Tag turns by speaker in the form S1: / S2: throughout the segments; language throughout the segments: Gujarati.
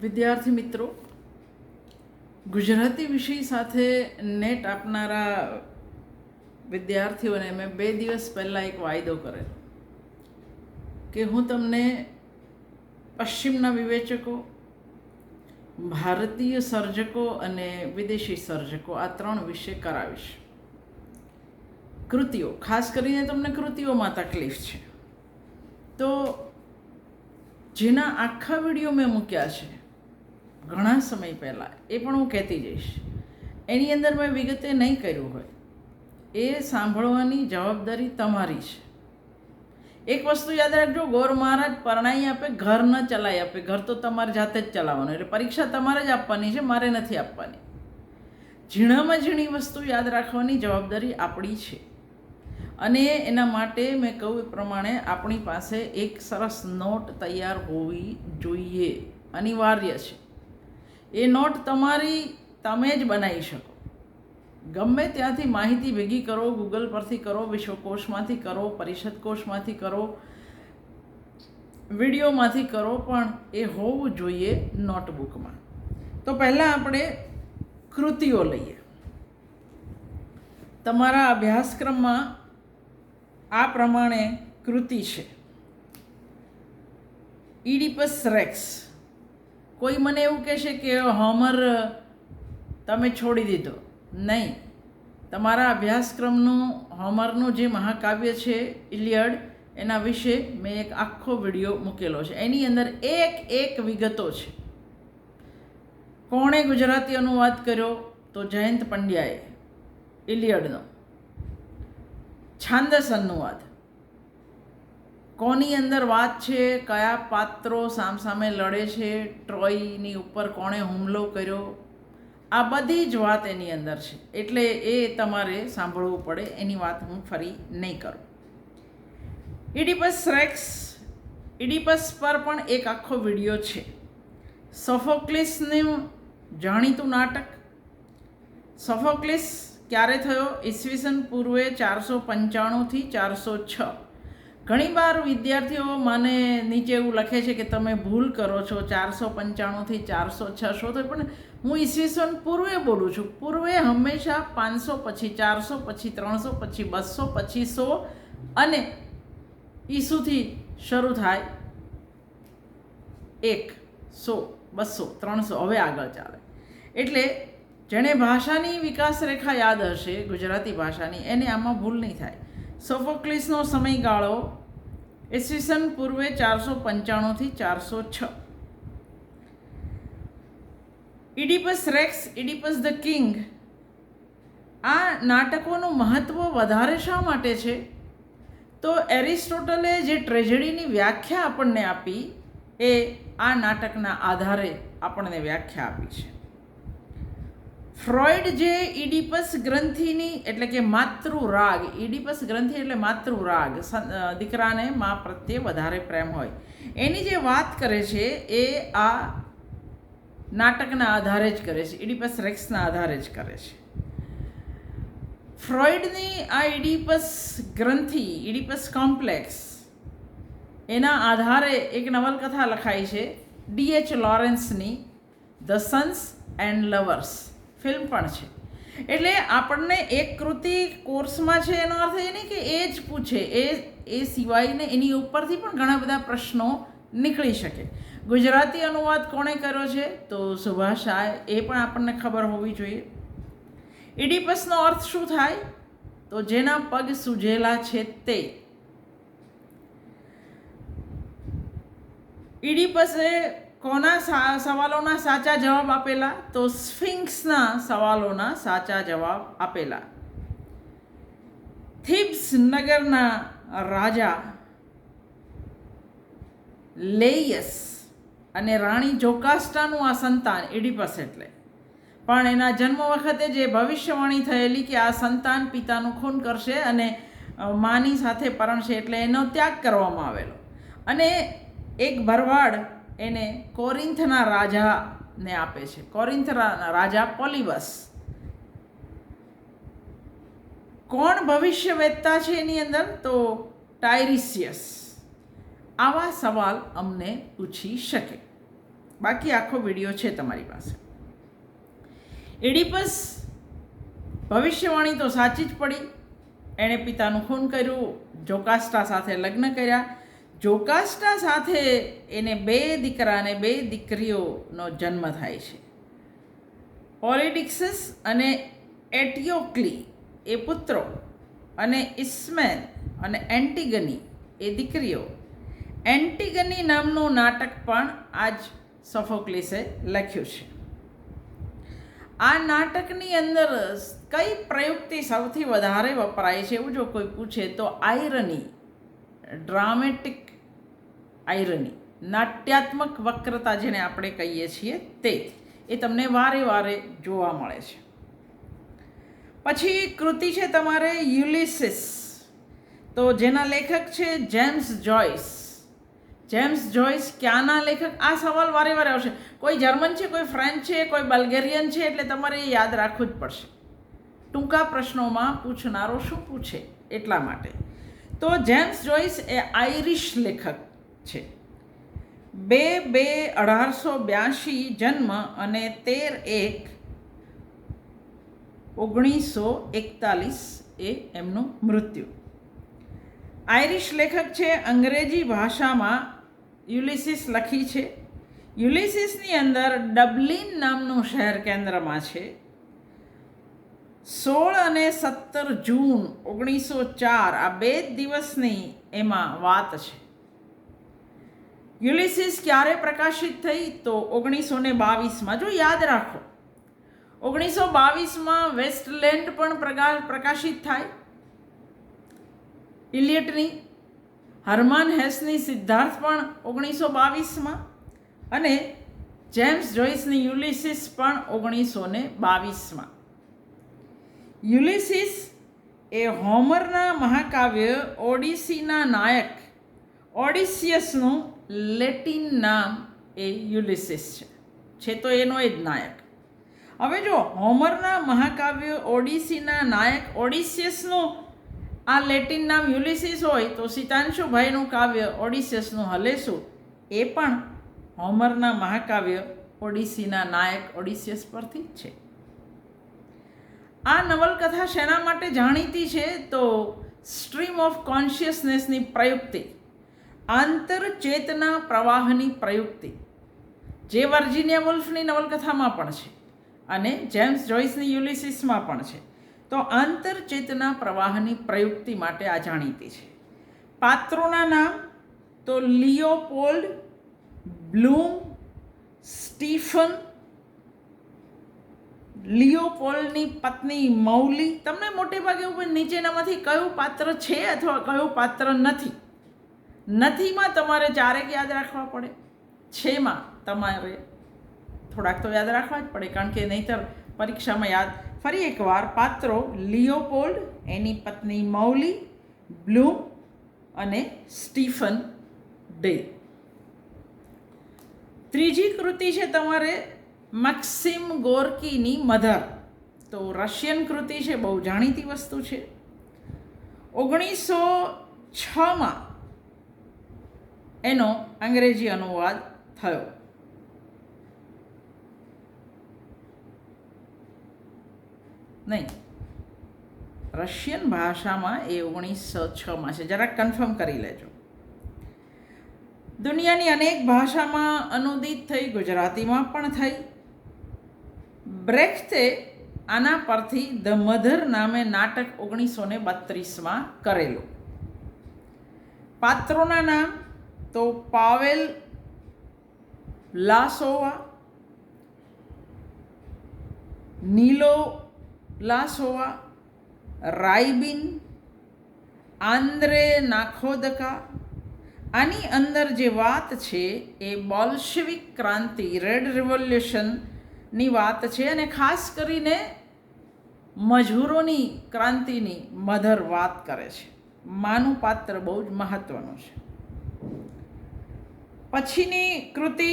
S1: વિદ્યાર્થી મિત્રો, ગુજરાતી વિષય સાથે નેટ આપનારા વિદ્યાર્થીઓને મેં બે દિવસ પહેલાં એક વાયદો કરેલો કે હું તમને પશ્ચિમના વિવેચકો, ભારતીય સર્જકો અને વિદેશી સર્જકો આ ત્રણ વિશે કરાવીશ. કૃતિઓ, ખાસ કરીને તમને કૃતિઓમાં તકલીફ છે. તો જેના આખા વીડિયો મેં મૂક્યા છે ઘણા સમય પહેલાં, એ પણ હું કહેતી જઈશ. એની અંદર મેં વિગતે નહીં કર્યું હોય. એ સાંભળવાની જવાબદારી તમારી છે. એક વસ્તુ યાદ રાખજો, ગોર મહારાજ પરણાઈ આપે, ઘર ન ચલાવી આપે. ઘર તો તમારે જાતે જ ચલાવવાનું, એટલે પરીક્ષા તમારે જ આપવાની છે, મારે નથી આપવાની. ઝીણામાં ઝીણી વસ્તુ યાદ રાખવાની જવાબદારી આપણી છે. અને એના માટે મેં કહું એ પ્રમાણે આપણી પાસે એક સરસ નોટ તૈયાર હોવી જોઈએ. અનિવાર્ય છે. એ નોટ તમારી, તમે જ બનાવી શકો. ગમે ત્યાંથી માહિતી ભેગી કરો ગૂગલ પરથી કરો, વિશ્વકોશમાંથી કરો પરિષદ કોષમાંથી કરો, વિડીયોમાંથી કરો, પણ એ હોવું જોઈએ નોટબુકમાં. તો પહેલાં આપણે કૃતિઓ લઈએ. તમારા અભ્યાસક્રમમાં આ પ્રમાણે કૃતિ છે. ઈડિપસ રેક્સ કોઈ મને એવું કહેશે કે હોમર, તમે છોડી દીધો. નહીં. તમારા અભ્યાસક્રમનું, હોમરનું જે મહાકાવ્ય છે, ઇલિયડ, એના વિશે મેં એક આખો વીડિયો મૂકેલો છે. એની અંદર એક એક વિગતો છે. કોણે ગુજરાતી અનુવાદ કર્યો? તો જયંત પંડ્યાએ. ઇલિયડનો. છાંદસ અનુવાદ કોની અંદર વાત છે, કયા પાત્રો સામસામે લડે છે, ટ્રોયની ઉપર કોણે હુમલો કર્યો? આ બધી જ વાત એની અંદર છે. એટલે એ તમારે સાંભળવું પડે, એની વાત હું ફરી નહીં કરું. ઇડિપસ રેક્સ, ઇડિપસ પર પણ એક આખો વીડિયો છે. સોફોક્લિસનું જાણીતું નાટક? સોફોક્લિસ ક્યારે થયો? ઈસવીસન પૂર્વે ચારસો પંચાણુંથી ચારસો છ. ઘણીવાર વિદ્યાર્થીઓ મને નીચે એવું લખે છે કે તમે ભૂલ કરો છો ચારસો પંચાણુંથી ચારસો છસો તો પણ હું ઈસવીસન પૂર્વે બોલું છું. પૂર્વે હંમેશા પાંચસો પછી ચારસો પછી ત્રણસો પછી બસો પછી સો અને ઈસુથી શરૂ થાય એક, સો, બસો, ત્રણસો. હવે આગળ ચાલે. એટલે જેણે ભાષાની વિકાસ રેખા યાદ હશે, ગુજરાતી ભાષાની, એને આમાં ભૂલ નહીં થાય. સોફોક્લિસનો સમયગાળો ઈસવીસન પૂર્વે ચારસો પંચાણુંથી ચારસો છ. Oedipus Rex, Oedipus the King. આ નાટકોનું મહત્ત્વ વધારે શા માટે છે? તો એરિસ્ટોટલે જે ટ્રેજડીની વ્યાખ્યા આપણને આપી, એ આ નાટકના આધારે આપણને વ્યાખ્યા આપી છે. ફ્રોઇડ જે ઇડિપસ ગ્રંથિની એટલે કે માતૃ રાગ ઇડિપસ ગ્રંથિ એટલે માતૃ રાગ દીકરાને મા પ્રત્યે વધારે પ્રેમ હોય. એની જે વાત કરે છે એ આ નાટકના આધારે જ કરે છે ઇડિપસ રેક્સના આધારે જ કરે છે. ફ્રોઇડની આ ઇડિપસ ગ્રંથિ ઇડિપસ કોમ્પ્લેક્સ, એના આધારે એક નવલકથા લખાઈ છે ડીએચ લોરેન્સની, the Sons and lovers. Film પણ છે. એટલે આપણને એક કૃતિ કોર્સમાં છે, એનો અર્થ એ નહીં કે એ જ પૂછે, એ એ સિવાયને એની ઉપરથી પણ ઘણા બધા પ્રશ્નો નીકળી શકે. ગુજરાતી અનુવાદ કોણે કર્યો છે? તો સુભાષ શાહ એ પણ આપણને ખબર હોવી જોઈએ. ઇડિપસનો અર્થ શું થાય? તો જેના પગ સૂજેલા છે તે. ઇડિપસે કોના સવાલોના સાચા જવાબ આપેલા? તો સ્ફિંક્સના સવાલોના સાચા જવાબ આપેલા. થિબ્સ નગરના રાજા લેયસ અને રાણી જોકાસ્ટાનું આ સંતાન ઇડિપસ એટલે. પણ એના જન્મ વખતે જે ભવિષ્યવાણી થયેલી કે આ સંતાન પિતાનું ખૂન કરશે અને માની સાથે પરણશે એટલે એનો ત્યાગ કરવામાં આવેલો. અને એક ભરવાડ એને કોરિન્થના રાજાને આપે છે. કોરિન્થના રાજા પોલિબસ. કોણ ભવિષ્યવેત્તા છે એની અંદર? તો ટાયરિસિયસ. આવા સવાલ અમને પૂછી શકે. બાકી આખો વીડિયો છે તમારી પાસે. એડિપસ ભવિષ્યવાણી તો સાચી જ પડી. એણે પિતાનું ખૂન કર્યું, જોકાસ્ટા સાથે લગ્ન કર્યા જોકાસ્ટા સાથે એને બે દીકરા અને બે દીકરીઓનો જન્મ થાય છે. પોલિટિક્સિસ અને એટિયોક્લી એ પુત્રો અને ઇસ્મેન અને એન્ટિગની એ દીકરીઓ. એન્ટિગની નામનું નાટક પણ આજ સોફોક્લિસે લખ્યું છે. આ નાટકની અંદર કઈ પ્રયુક્તિ સૌથી વધારે વપરાય છે એવું જો કોઈ પૂછે તો આયરની, ડ્રામેટિક આયરની નાટ્યાત્મક વક્રતા જેને આપણે કહીએ છીએ તે એ તમને વારે વારે જોવા મળે છે. પછી કૃતિ છે તમારે યુલિસિસ. તો જેના લેખક છે જેમ્સ જોઈસ જેમ્સ જોઈસ ક્યાંના લેખક? આ સવાલ વારે વારે આવશે. કોઈ જર્મન છે, કોઈ ફ્રેન્ચ છે, કોઈ બલ્ગેરિયન છે, એટલે તમારે યાદ રાખવું જ પડશે. ટૂંકા પ્રશ્નોમાં પૂછનારો શું પૂછે એટલા માટે. તો જેમ્સ જોઈસ એ આઈરિશ લેખક. છે. બે બે અઢારસો બ્યાસી જન્મ અને તેર એક ઓગણીસો એકતાલીસ એ એમનું મૃત્યુ. આઈરિશ લેખક છે, અંગ્રેજી ભાષામાં યુલિસિસ લખી છે. યુલિસિસની અંદર ડબલિન નામનું શહેર કેન્દ્રમાં છે. સોળ અને સત્તર જૂન ઓગણીસો ચાર, આ બે દિવસની એમાં વાત છે. યુલિસિસ ક્યારે પ્રકાશિત થઈ તો ઓગણીસો ને બાવીસમાં. જો યાદ રાખો, ઓગણીસો બાવીસમાં વેસ્ટલેન્ડ પણ પ્રકાશિત થાય. ઇલિયટની, હરમાન હેસની સિદ્ધાર્થ પણ ઓગણીસો બાવીસમાં અને જેમ્સ જોઈસની યુલિસિસ પણ ઓગણીસો ને બાવીસમાં. યુલિસિસ એ હોમરના મહાકાવ્ય ઓડિસીના નાયક, ઓડિસિયસનું લેટિન નામ એ યુલિસિસ છે. છે તો એનો એ જ નાયક. હવે જો હોમરના મહાકાવ્ય ઓડિસીના નાયક ઓડિસિયસનું આ લેટિન નામ યુલિસિસ હોય તો સીતાંશુભાઈનું કાવ્ય ઓડિસિયસનું હલેસું, એ પણ હોમરના મહાકાવ્ય ઓડિસીના નાયક ઓડિસિયસ પરથી જ છે. આ નવલકથા શેના માટે જાણીતી છે? તો સ્ટ્રીમ ઓફ કોન્શિયસનેસની પ્રયુક્તિ. આંતરચેતના પ્રવાહની પ્રયુક્તિ. જે વર્જિનિયા વુલ્ફની નવલકથામાં પણ છે અને જેમ્સ જોઈસની યુલિસિસમાં પણ છે. તો આંતરચેતના પ્રવાહની પ્રયુક્તિ માટે આ જાણીતી છે. પાત્રોના નામ તો લિયોપોલ્ડ બ્લૂમ સ્ટીફન લિયોપોલ્ડની પત્ની મૌલી. તમને મોટે ભાગે ઉપર નીચેનામાંથી કયું પાત્ર છે અથવા કયું પાત્ર નથી? નથીમાં તમારે ચારેક યાદ રાખવા પડે. છેમાં તમારે થોડાક તો યાદ રાખવા જ પડે, કારણ કે નહીંતર પરીક્ષામાં યાદ ફરી એકવાર પાત્રો લિયોપોલ્ડ, એની પત્ની મૌલી, બ્લૂમ અને સ્ટીફન ડે. ત્રીજી કૃતિ છે તમારે મક્સિમ ગોર્કીની મધર. તો રશિયન કૃતિ છે, બહુ જાણીતી વસ્તુ છે. ઓગણીસો છમાં એનો અંગ્રેજી અનુવાદ થયો. નહીં. રશિયન ભાષામાં એ ઓગણીસો છમાં છે. જરાક કન્ફર્મ કરી લેજો. દુનિયાની અનેક ભાષામાં અનુદિત થઈ, ગુજરાતીમાં પણ થઈ. બ્રેખ્તે આના પરથી ધ મધર નામે નાટક ઓગણીસો ને બત્રીસમાં કરેલું. પાત્રોના નામ તો પાવેલ લાસોવા, નીલો લાસોવા, રાયબિન, આંદ્રે નાખોદકા, આની અંદર જે વાત છે એ બોલ્શિવિક ક્રાંતિ, રેડ રિવોલ્યુશનની વાત છે અને ખાસ કરીને મજૂરોની ક્રાંતિની મધર વાત કરે છે. માનું પાત્ર બહુ જ મહત્ત્વનું છે. પછીની કૃતિ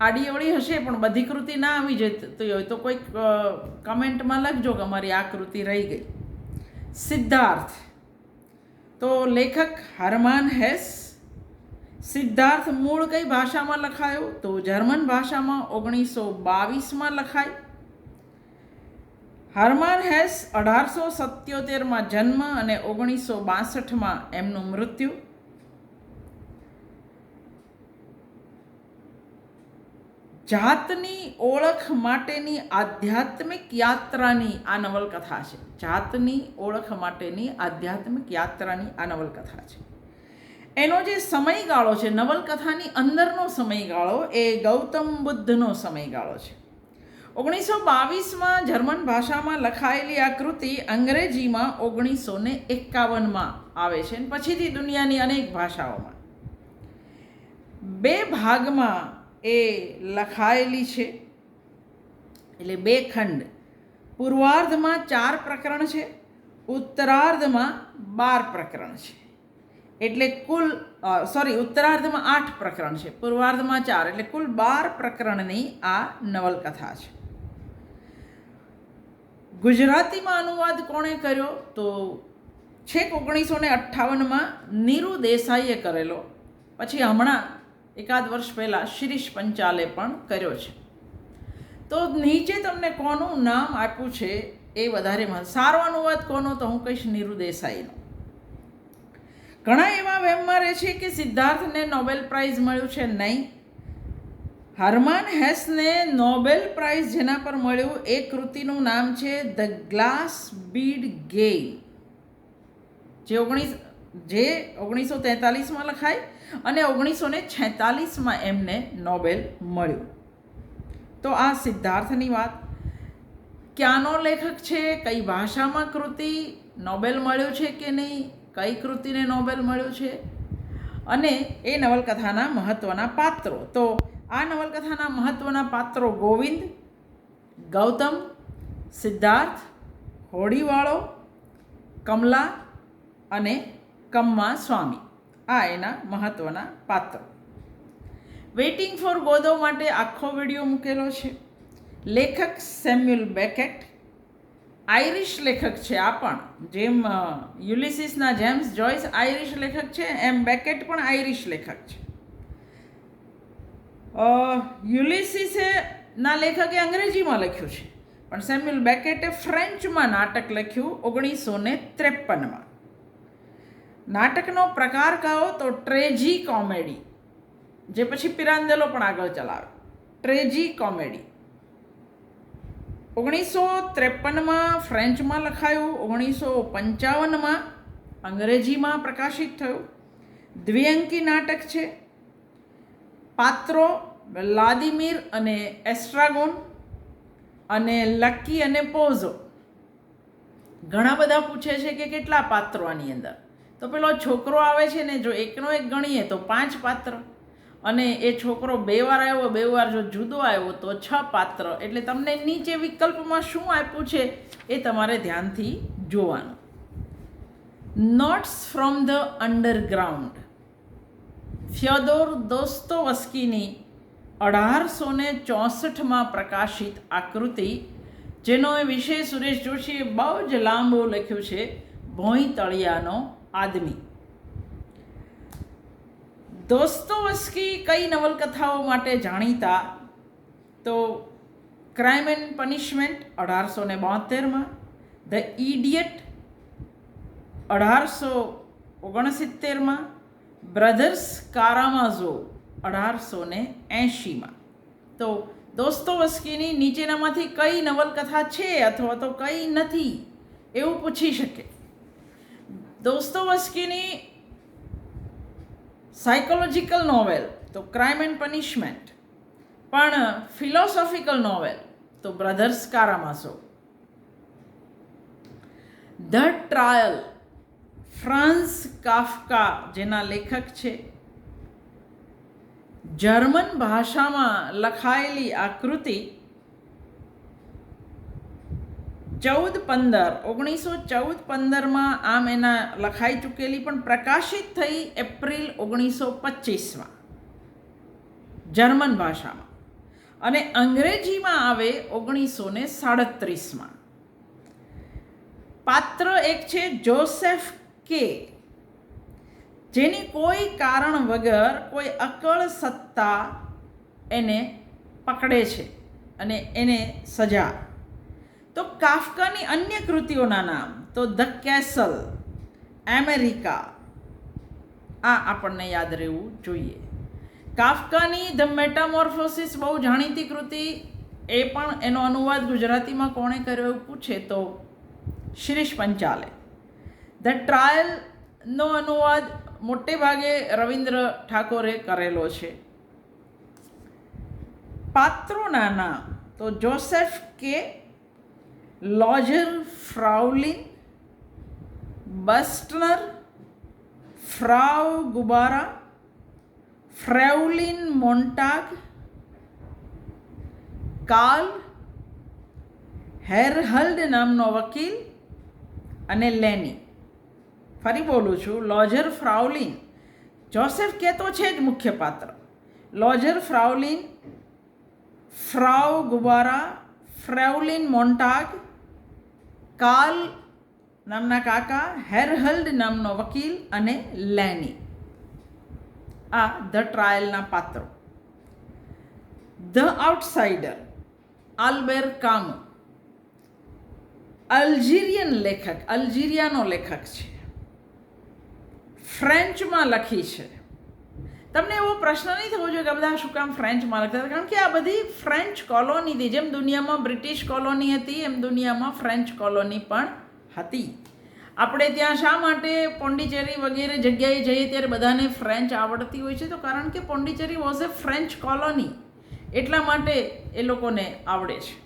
S1: આડી હશે, પણ બધી કૃતિ ના આવી જતી હોય તો કોઈક કમેન્ટમાં લખજો કે અમારી આ કૃતિ રહી ગઈ. સિદ્ધાર્થ. તો લેખક હરમાન હેસ. સિદ્ધાર્થ મૂળ કઈ ભાષામાં લખાયો? તો જર્મન ભાષામાં ઓગણીસો બાવીસમાં લખાય. હરમાન હેસ અઢારસો સત્યોતેરમાં જન્મ અને ઓગણીસો બાસઠમાં એમનું મૃત્યુ. જાતની ઓળખ માટેની આધ્યાત્મિક યાત્રાની આ નવલકથા છે. જાતની ઓળખ માટેની આધ્યાત્મિક યાત્રાની આ નવલકથા છે. એનો જે સમયગાળો છે, નવલકથાની અંદરનો સમયગાળો એ ગૌતમ બુદ્ધનો સમયગાળો છે. ઓગણીસો બાવીસમાં જર્મન ભાષામાં લખાયેલી આ કૃતિ અંગ્રેજીમાં ઓગણીસો ને એકાવનમાં આવે છે પછીથી દુનિયાની અનેક ભાષાઓમાં. બે ભાગમાં એ લખાયેલી છે. એટલે બે ખંડ. પૂર્વાર્ધમાં ચાર પ્રકરણ છે, ઉત્તરાર્ધમાં બાર પ્રકરણ છે. એટલે કુલ સોરી ઉત્તરાર્ધમાં આઠ પ્રકરણ છે, પૂર્વાર્ધમાં ચાર. એટલે કુલ બાર પ્રકરણની આ નવલકથા છે. ગુજરાતીમાં અનુવાદ કોણે કર્યો? તો છેક ઓગણીસો ને અઠ્ઠાવનમાં નીરુ દેસાઈએ કરેલો. પછી હમણાં એકાદ વર્ષ પહેલાં શિરીષ પંચાલે પણ કર્યો છે. તો નીચે તમને કોનું નામ આપ્યું છે એ વધારે સારો અનુવાદ કોનો તો હું કહીશ નીરુ દેસાઈનો. ઘણા એવા વહેમમાં રહે છે કે સિદ્ધાર્થને નોબેલ પ્રાઇઝ મળ્યું છે નહીં. હરમાન હેસને નોબેલ પ્રાઇઝ જેના પર મળ્યું એ કૃતિનું નામ છે ધ ગ્લાસ બીડ ગેમ જે ઓગણીસ જે ઓગણીસો તેતાલીસમાં લખાય અને ઓગણીસો ને છેતાલીસમાં એમને નોબેલ મળ્યું. તો આ સિદ્ધાર્થની વાત. ક્યાંનો લેખક છે? કઈ ભાષામાં કૃતિ નોબેલ મળ્યું છે કે નહીં? કઈ કૃતિને નોબેલ મળ્યું છે? અને એ નવલકથાના મહત્ત્વના પાત્રો. તો આ નવલકથાના મહત્ત્વના પાત્રો ગોવિંદ, ગૌતમ, સિદ્ધાર્થ, હોડીવાળો, કમલા અને કમ્મા સ્વામી આ એના મહત્ત્વના પાત્ર વેઇટિંગ ફોર ગોદો માટે આખો વીડિયો મૂકેલો છે. લેખક સેમ્યુલ બેકેટ. આઈરિશ લેખક છે આ પણ. જેમ યુલિસિસના જેમ્સ જોઈસ આઈરિશ લેખક છે, એમ બેકેટ પણ આઈરિશ લેખક છે. યુલિસિસે ના લેખકે અંગ્રેજીમાં લખ્યું છે. પણ સેમ્યુલ બેકેટે ફ્રેન્ચમાં નાટક લખ્યું ઓગણીસો ને ત્રેપનમાં નાટકનો પ્રકાર કહો તો ટ્રેજી કોમેડી, જે પછી પિરાંદેલો પણ આગળ ચલાવે. Tragicomedy. ઓગણીસો ત્રેપનમાં ફ્રેન્ચમાં લખાયું, ઓગણીસો પંચાવનમાં અંગ્રેજીમાં પ્રકાશિત થયું. દ્વિઅંકી નાટક છે. પાત્રો વ્લાદિમીર અને એસ્ટ્રાગોન અને લકી અને પોઝો. ઘણા બધા પૂછે છે કે કેટલા પાત્રો આની અંદર. તો પેલો છોકરો આવે છે ને જો એકનો એક ગણીએ તો પાંચ પાત્ર. અને એ છોકરો બે વાર આવ્યો, બે વાર જો જુદો આવ્યો તો છ પાત્ર. એટલે તમને નીચે વિકલ્પમાં શું આપ્યું છે એ તમારે ધ્યાનથી જોવાનું. Notes from the Underground Fyodor દોસ્તોવસ્કીની અઢારસો ને ચોસઠમાં પ્રકાશિત આકૃતિ, જેનો વિષય સુરેશ જોશીએ બહુ જ લાંબો લખ્યું છે ભોંય તળિયાનો આદમી દોસ્તોવસ્કી કઈ નવલકથાઓ માટે જાણીતા તો ક્રાઇમ એન્ડ પનિશમેન્ટ અઢારસો ને બોતેરમાં ધ ઇડિયટ અઢારસો ઓગણસિત્તેરમાં બ્રધર્સ કારામાઝો અઢારસો ને એંશીમાં તો દોસ્તોવસ્કીની નીચેનામાંથી કઈ નવલકથા છે અથવા તો કઈ નથી એવું પૂછી શકે દોસ્તોવસ્કીની સાયકોલોજીકલ નોવેલ તો ક્રાઇમ એન્ડ પનિશમેન્ટ પણ ફિલોસોફિકલ નોવેલ તો Brothers Karamazov the Trial Franz Kafka જેના લેખક છે જર્મન ભાષામાં લખાયેલી આ કૃતિ ચૌદ પંદર. ઓગણીસો ચૌદ પંદરમાં આમ એના લખાઈ ચૂકેલી, પણ પ્રકાશિત થઈ એપ્રિલ ઓગણીસો પચીસમાં જર્મન ભાષામાં. અને અંગ્રેજીમાં આવે ઓગણીસો ને સાડત્રીસમાં. પાત્ર એક છે જોસેફ કે, જેની કોઈ કારણ વગર કોઈ અકળ સત્તા એને પકડે છે અને એને સજા તો કાફકાની અન્ય કૃતિઓના નામ તો ધ કેસલ એમેરિકા આ આપણને યાદ રહેવું જોઈએ. કાફકાની ધ મેટામોર્ફોસિસ બહુ જાણીતી કૃતિ, એ પણ એનો અનુવાદ ગુજરાતીમાં કોણે કર્યો એવું પૂછે તો શિરીષ પંચાલે. ધ ટ્રાયલનો અનુવાદ મોટે ભાગે રવિન્દ્ર ઠાકોરે કરેલો છે. પાત્રોના નામ તો જોસેફ કે લોજર ફ્રાઉલિન બસ્ટનર ફ્રાવ ગુબારા ફ્રેવલિન મોન્ટાગ કાર્લ હેરહલ્ડ નામનો વકીલ અને લેની ફરી બોલું છું લોજર ફ્રાઉલિન જોસેફ કે તો છે જ મુખ્ય પાત્ર. લોજર ફ્રાઉલિન ફ્રાવ ગુબારા ફ્રેવલિન મોન્ટાગ કાર્લ નામના કાકા, હેરહલ્ડ નામનો વકીલ અને લેની. આ ધ ટ્રાયલના પાત્રો. ધ આઉટસાઇડર, આલ્બેર કામ. અલ્જીરિયન લેખક, અલ્જીરિયાનો લેખક છે. ફ્રેન્ચમાં લખી છે. તમને એવો પ્રશ્ન નહીં થવો જોઈએ કે બધા શું કામ ફ્રેન્ચમાં લખતા હતા? કારણ કે આ બધી ફ્રેન્ચ કોલોની હતી. જેમ દુનિયામાં બ્રિટિશ કોલોની હતી, એમ દુનિયામાં ફ્રેન્ચ કોલોની પણ હતી. આપણે ત્યાં શા માટે પોંડિચેરી વગેરે જગ્યાએ જઈએ ત્યારે બધાને ફ્રેન્ચ આવડતી હોય છે? તો કારણ કે Pondicherry was a French colony એટલા માટે એ લોકોને આવડે છે.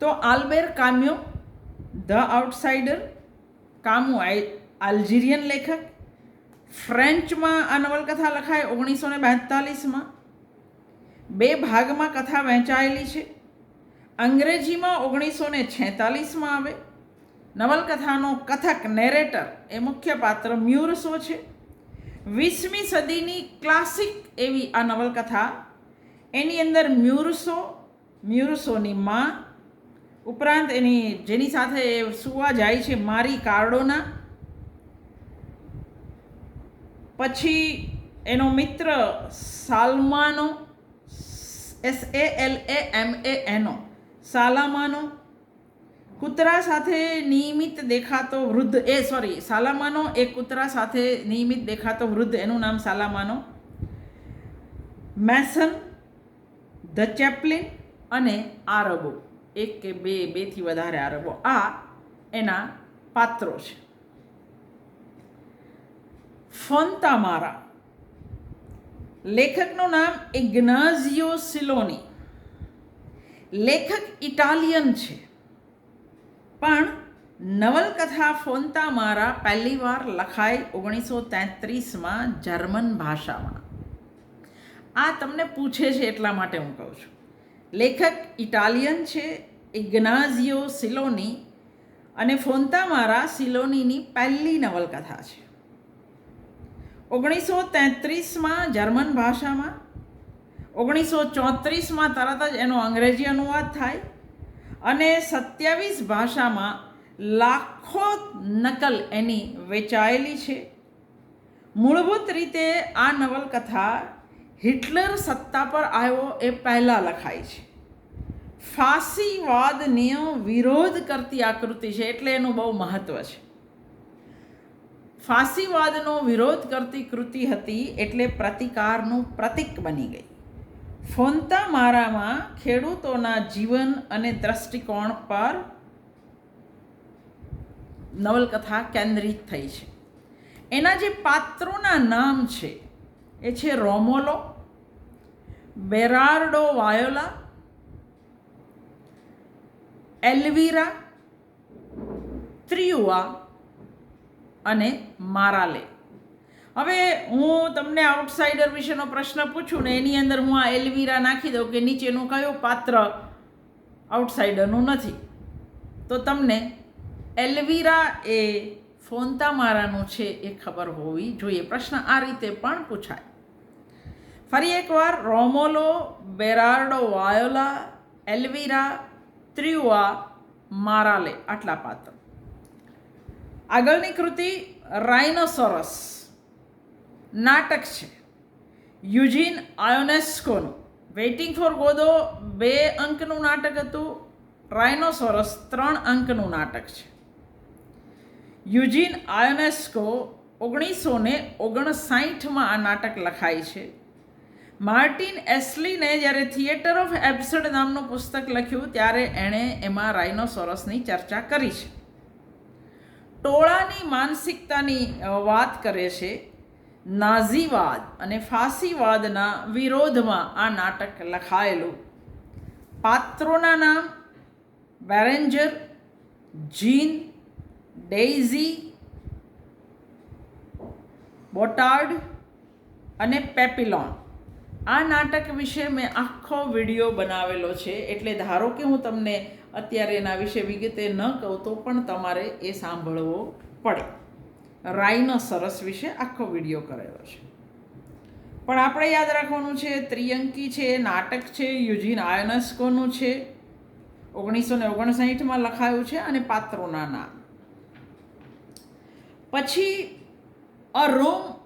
S1: તો આલ્બેર કામ્યો ધ આઉટસાઇડર કામુ આલ્જીરિયન લેખક ફ્રેન્ચમાં આ નવલકથા લખાય ઓગણીસો ને બેતાલીસમાં. બે ભાગમાં કથા વહેંચાયેલી છે. અંગ્રેજીમાં ઓગણીસો ને છેતાલીસમાં આવે. નવલકથાનો કથક નેરેટર એ મુખ્ય પાત્ર મ્યુરસો છે. વીસમી સદીની ક્લાસિક એવી આ નવલકથા. એની અંદર મ્યુરસો, મ્યુરસોની માં. ઉપરાંત એની જેની સાથે સુવા જાય છે મારી કાર્ડોના. પછી એનો મિત્ર સાલમાનો એસ એ એલ એ એમ એ એનો સાલામાનો. કૂતરા સાથે નિયમિત દેખાતો વૃદ્ધ, એ સોરી સાલામાનો એ કૂતરા સાથે નિયમિત દેખાતો વૃદ્ધ, એનું નામ સાલામાનો. મેસન, ધ ચેપ્લિન અને આરબો. એક કે બે બેથી વધારે આરબો. આ એના પાત્રો છે. ફોન્તામારા લેખકનું નામ ઇગ્નાઝિયો સિલોની લેખક ઇટાલિયન છે પણ નવલકથા ફોન્તામારા પહેલીવાર લખાઈ ઓગણીસો તેત્રીસમાં જર્મન ભાષામાં આ તમને પૂછે છે એટલા માટે હું કહું છું. લેખક ઇટાલિયન છે, ઇગ્નાઝિયો સિલોની અને ફોન્તામારા સિલોનીની પહેલી નવલકથા છે. ઓગણીસો તેત્રીસમાં જર્મન ભાષામાં ઓગણીસો ચોત્રીસમાં તરત જ એનો અંગ્રેજી અનુવાદ થાય અને સત્યાવીસ ભાષામાં લાખો નકલ એની વેચાયેલી છે. મૂળભૂત રીતે આ નવલકથા હિટલર સત્તા પર આવ્યો એ પહેલાં લખાય છે. ફાંસીવાદનો વિરોધ કરતી આકૃતિ છે એટલે એનું બહુ મહત્ત્વ છે. ફાંસીવાદનો વિરોધ કરતી કૃતિ હતી એટલે પ્રતિકારનું પ્રતીક બની ગઈ. ફોનતા મારામાં ખેડૂતોના જીવન અને દ્રષ્ટિકોણ પર નવલકથા કેન્દ્રિત થઈ છે. એના જે પાત્રોના નામ છે, એ છે રોમોલો, બેરાર્ડો વાયોલા, એલ્વિરા, ત્રિયુઆ અને મારાલે હવે હું તમને આઉટસાઇડર વિશેનો પ્રશ્ન પૂછું ને એની અંદર હું આ એલવીરા નાખી દઉં કે નીચેનું કયું પાત્ર આઉટસાઇડરનું નથી. તો તમને એલ્વિરા એ ફોનતા મારાનું છે એ ખબર હોવી જોઈએ. પ્રશ્ન આ રીતે પણ પૂછાય. ફરી એકવાર રોમોલો, બેરાર્ડો, વાયોલા, એલ્વિરા ત્રિવા મારાલે આટલા પાત્ર. આગળની કૃતિ રાઇનોસોરસ નાટક છે. યુજીન આયોનેસ્કોનું. વેઇટિંગ ફોર ગોદો બે અંકનું નાટક હતું. રાઇનોસોરસ ત્રણ અંકનું નાટક છે. યુજીન આયોનેસ્કો ઓગણીસો ને ઓગણસાઠમાં આ નાટક લખાય છે. માર્ટિન એસ્લીને જ્યારે થિયેટર ઓફ એબ્સર્ડ નામનું પુસ્તક લખ્યું, ત્યારે એણે એમાં રાઇનોસોરસની ચર્ચા કરી છે. ટોળાની માનસિકતાની વાત કરે છે, નાઝીવાદ અને ફાંસીવાદના વિરોધમાં આ નાટક લખાયેલું. પાત્રોના નામ બેરેન્જર, જીન ડેઇઝી બોટાર્ડ અને પેપિલોન. આ નાટક વિશે મેં આખો વીડિયો બનાવેલો છે, એટલે ધારો કે હું તમને અત્યારે એના વિશે વિગતે ન કહું તો પણ તમારે એ સાંભળવો પડે. રાઈનો સરસ વિશે આખો વીડિયો કરેલો છે. પણ આપણે યાદ રાખવાનું છે, ત્રિયંકી છે, નાટક છે, યુજીન આયનસ્કોનું છે, ઓગણીસો ને ઓગણસાઠમાં લખાયું છે અને પાત્રોના નામ. પછી a room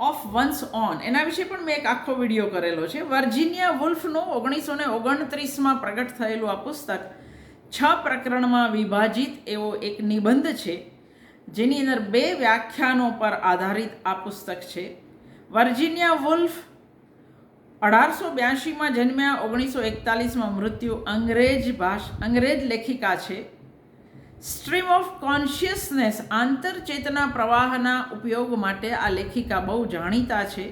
S1: of one's own એના વિશે પણ મેં એક આખો વીડિયો કરેલો છે. વર્જિનિયા વુલ્ફનું ઓગણીસો ને ઓગણત્રીસમાં પ્રગટ થયેલું આ પુસ્તક છ પ્રકરણમાં વિભાજિત એવો એક નિબંધ છે, જેની અંદર બે વ્યાખ્યાનો પર આધારિત આ પુસ્તક છે. વર્જિનિયા વુલ્ફ અઢારસો બ્યાસીમાં જન્મ્યા, ઓગણીસો એકતાલીસમાં મૃત્યુ અંગ્રેજ ભાષ, અંગ્રેજ લેખિકા છે. સ્ટ્રીમ ઓફ કોન્શિયસનેસ આંતરચેતના પ્રવાહના ઉપયોગ માટે આ લેખિકા બહુ જાણીતા છે.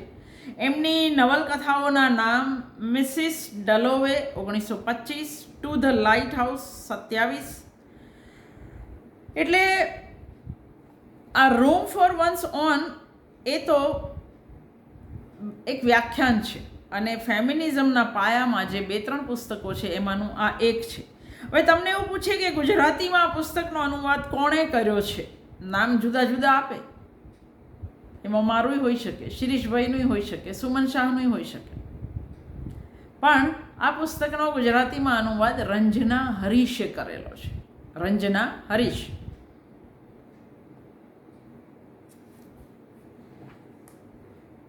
S1: એમની નવલકથાઓના નામ મિસિસ ડલોવે, ઓગણીસો પચીસ ટુ ધ લાઇટ હાઉસ સત્યાવીસ એટલે આ રોમ ફોર વન્સ ઓન એ તો એક વ્યાખ્યાન છે. અને ફેમિનિઝમના પાયામાં જે બે ત્રણ પુસ્તકો છે એમાંનું આ એક છે. હવે તમને એવું પૂછે કે ગુજરાતીમાં આ પુસ્તકનો અનુવાદ કોણે કર્યો છે? નામ જુદા જુદા આપે. એમાં મારુંય હોઈ શકે, શિરીષભાઈનું હોઈ શકે, સુમન શાહનું હોઈ શકે. પણ આ પુસ્તકનો ગુજરાતીમાં અનુવાદ રંજના હરીશે કરેલો છે. Ranjana Harish.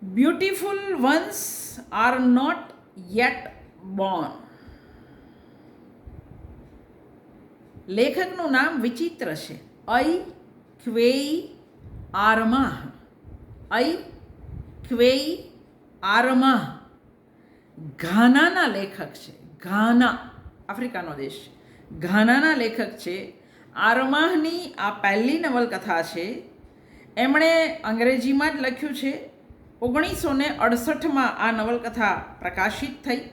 S1: Beautiful ones are not yet born લેખકનું નામ વિચિત્ર છે. ઐ ક્વેઈ આરમાહ. ઐ ક્વેઈ આરમાહ. ઘાનાના લેખક છે. ઘાના, આફ્રિકાનો દેશ ઘાનાના લેખક છે. આરમાહની આ પહેલી નવલકથા છે. એમણે અંગ્રેજીમાં જ લખ્યું છે. ઓગણીસો ને અડસઠમાં આ નવલકથા પ્રકાશિત થઈ.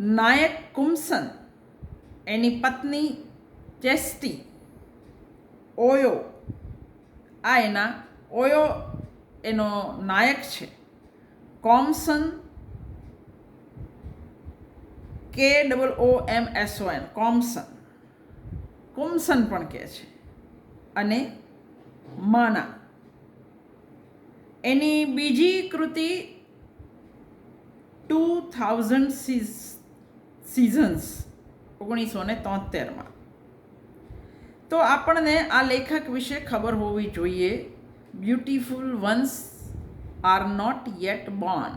S1: નાયક કુમસન, એની પત્ની ચેસ્ટી, ઓયો, આ એના ઓયો એનો નાયક છે. કોમસન કે double O M S O N Compson. કુમસન પણ કહે છે. અને માના. એની બીજી કૃતિ ટુ થાઉઝન્ડ સિઝન્સ, ઓગણીસો ને તોતેરમાં. તો આપણને આ લેખક વિશે ખબર હોવી જોઈએ beautiful ones are not yet born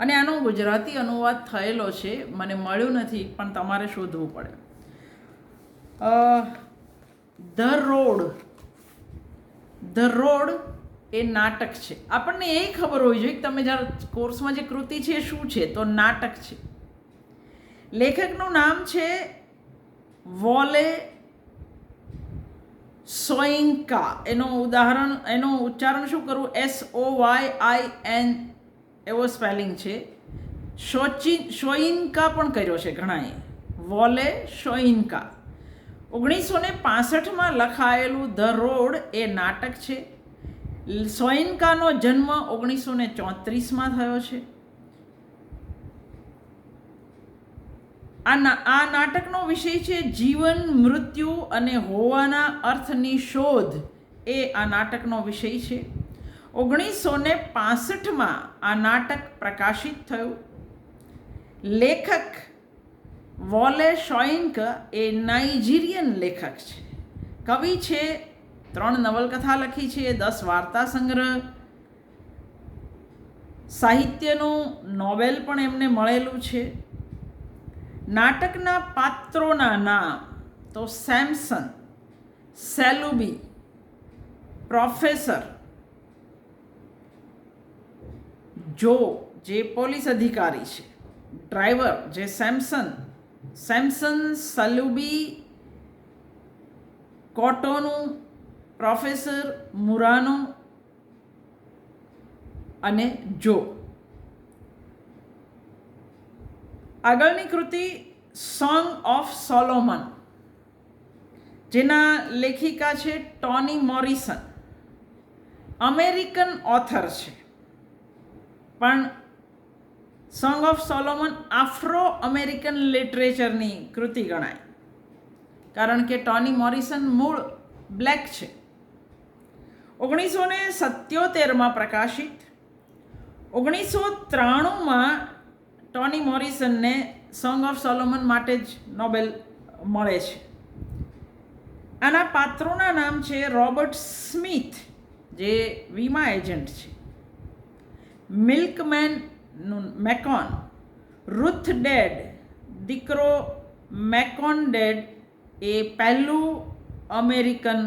S1: અને આનો ગુજરાતી અનુવાદ થયેલો છે, મને મળ્યું નથી, પણ તમારે શોધવું પડે. The road. ધ રોડ એ નાટક છે. આપણને એ ખબર હોવી જોઈએ કે તમે જ્યારે કોર્સમાં જે કૃતિ છે, શું છે, તો નાટક છે. લેખકનું નામ છે વોલે સોઈન્કા એનું ઉદાહરણ, એનું ઉચ્ચારણ શું કરવું? S O Y I N એવો સ્પેલિંગ છે. શોચી શોઈન્કા પણ કર્યો છે ઘણાએ. વોલે શોઈન્કા ઓગણીસો ને પાસઠમાં લખાયેલું ધ રોડ એ નાટક છે. સોઈન્કાનો જન્મ ઓગણીસો ને ચોત્રીસમાં થયો છે. આ આ નાટકનો વિષય છે જીવન, મૃત્યુ અને હોવાના અર્થની શોધ. એ આ નાટકનો વિષય છે. ઓગણીસો ને પાસઠમાં આ નાટક પ્રકાશિત થયું. લેખક વોલે શોઇન્ક એ નાઇજીરિયન લેખક છે. કવિ છે, ત્રણ નવલકથા લખી છે, દસ વાર્તા સંગ્રહ, સાહિત્યનું નોવેલ પણ એમને મળેલું છે. નાટકના પાત્રોના નામ તો સેમસન, સેલુબી, પ્રોફેસર, જો, જે પોલીસ અધિકારી છે, ડ્રાઈવર જે સેમસન સેમસન, સલુબી, કોટોનું, પ્રોફેસર મુરાનો અને જો. આગળની કૃતિ સોંગ ઓફ સોલોમન જેના લેખિકા છે ટોની મોરિસન અમેરિકન ઓથર છે. પણ Song of Solomon Afro American લિટરેચરની કૃતિ ગણાય. કારણ કે ટોની મોરિસન મૂળ બ્લેક છે. ઓગણીસો ને સત્યોતેરમાં પ્રકાશિત. ઓગણીસો ત્રાણુંમાં ટોની મોરિસનને સોંગ ઓફ સોલોમન માટે જ નોબેલ મળે છે. આના પાત્રોના નામ છે રોબર્ટ સ્મિથ જે વીમા એજન્ટ છે. મિલ્કમેન મેકોન રૂથ ડેડ દીકરો મેકોન ડેડ એ પહેલું અમેરિકન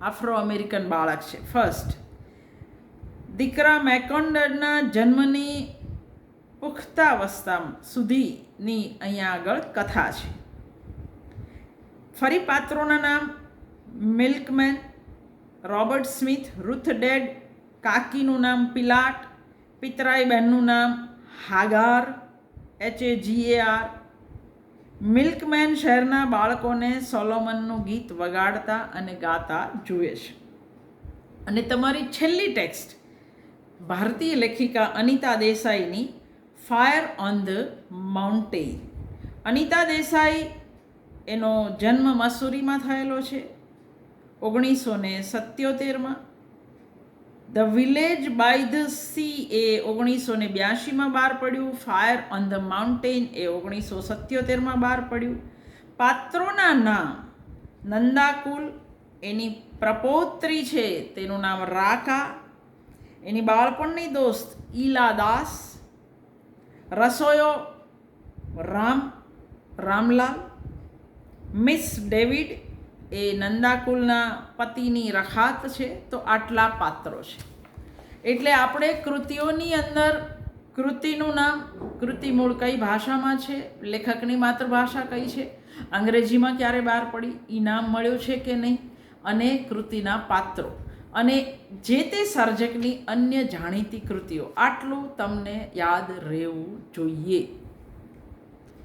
S1: આફ્રો અમેરિકન બાળક છે. ફર્સ્ટ દીકરા મેકોન્ડરના જન્મની પુખ્તાવસ્થા સુધીની અહીંયા આગળ કથા છે ફરી પાત્રોના નામ Milkman Robert Smith Ruth Dead કાકીનું નામ પિલાટ પિતરાઈ બહેનનું નામ Hagar H A G A R Milkman શહેરના બાળકોને સોલોમનનું ગીત વગાડતા અને ગાતા જુએ છે. અને તમારી છેલ્લી ટેક્સ્ટ ભારતીય લેખિકા Anita દેસાઈની Fire on the Mountain Anita Desai એનો જન્મ મસૂરીમાં થયેલો છે. ઓગણીસો ને સત્યોતેરમાં. The Village by the Sea એ ઓગણીસો ને બ્યાસીમાં બહાર પડ્યું. ફાયર ઓન ધ માઉન્ટેન એ ઓગણીસો સત્યોતેરમાં બહાર પડ્યું. પાત્રોના નામ નંદાકુલ, એની પ્રપોત્રી છે, તેનું નામ રાકા, એની બાળપણની દોસ્ત ઈલા દાસ રસોયો રામ રામલાલ મિસ ડેવિડ એ નંદાકુલના પતિની રખાત છે, તો આટલા પાત્રો છે. એટલે આપણે કૃતિઓની અંદર કૃતિનું નામ, કૃતિ મૂળ કઈ ભાષામાં છે, લેખકની માતૃભાષા કઈ છે, અંગ્રેજીમાં ક્યારે બહાર પડી ઇનામ મળ્યું છે કે નહીં, અને કૃતિના પાત્રો. અને જે તે સર્જકની અન્ય જાણીતી કૃતિઓ આટલું તમને યાદ રહેવું જોઈએ.